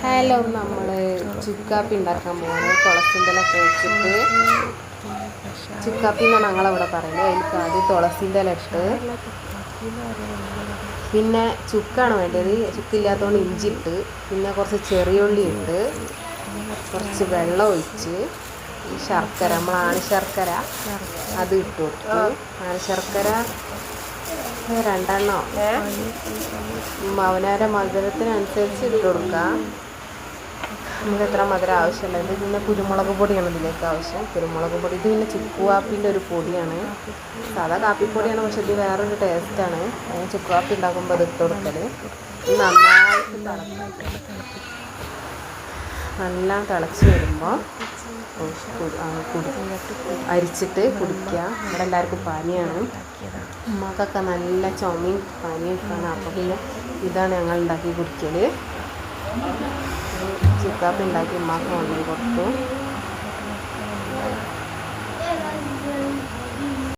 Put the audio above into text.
Hello നമ്മൾ ചുക്കാപ്പി ഉണ്ടാക്കാൻ പോകുന്നത് തുളസിന്റെ ഇലയൊക്കെ വെച്ചിട്ട്. ചുക്കാപ്പി എന്നാണ് ഞങ്ങളവിടെ പറയുന്നത്. എനിക്ക് ആദ്യം തുളസിന്റെ ഇട്ട്. പിന്നെ ചുക്കാണ് വേണ്ടത്. ചുക്കില്ലാത്തതുകൊണ്ട് ഇഞ്ചി ഇട്ട്. പിന്നെ കുറച്ച് ചെറിയുള്ളി ഇട്ട്. കുറച്ച് വെള്ളം ഒഴിച്ച്. ഈ ശർക്കര നമ്മൾ ആണി ശർക്കര അത് ഇട്ടു കൊടുത്തു. ആണി ശർക്കര രണ്ടെണ്ണോ. അവനവരെ മധുരത്തിനനുസരിച്ച് ഇട്ട് കൊടുക്കാം. നമുക്ക് എത്ര മധുരം ആവശ്യമില്ല ഇത് പിന്നെ കുരുമുളക് പൊടിയാണ് ഇതിലേക്ക് ആവശ്യം. കുരുമുളക് പൊടി ഇത് പിന്നെ ചുക്കുവാപ്പിന്റെ ഒരു പൊടിയാണ്. സാധാ കാപ്പിപ്പൊടിയാണ് പക്ഷെ ഇത് വേറൊരു ടേസ്റ്റാണ്. ചുക്കുവാപ്പി ഉണ്ടാക്കുമ്പോൾ അത് ഇട്ട് കൊടുക്കൽ നന്നായിട്ട് തിളച്ച് നല്ല തിളച്ച് വരുമ്പോൾ അരിച്ചിട്ട് കുടിക്കുക. ഇവിടെ എല്ലാവർക്കും പാനിയാണ് ഉമ്മക്കൊക്കെ നല്ല ചുമയും പനിയും ഒക്കെയാണ് അപ്പോൾ പിന്നെ ഇതാണ് ഞങ്ങൾ ഉണ്ടാക്കി കുടിക്കൽ ചിക്കാപ്പ് ഉണ്ടാക്കി ഉമ്മാക്ക് കൊണ്ടുപോയി കൊടുത്തു.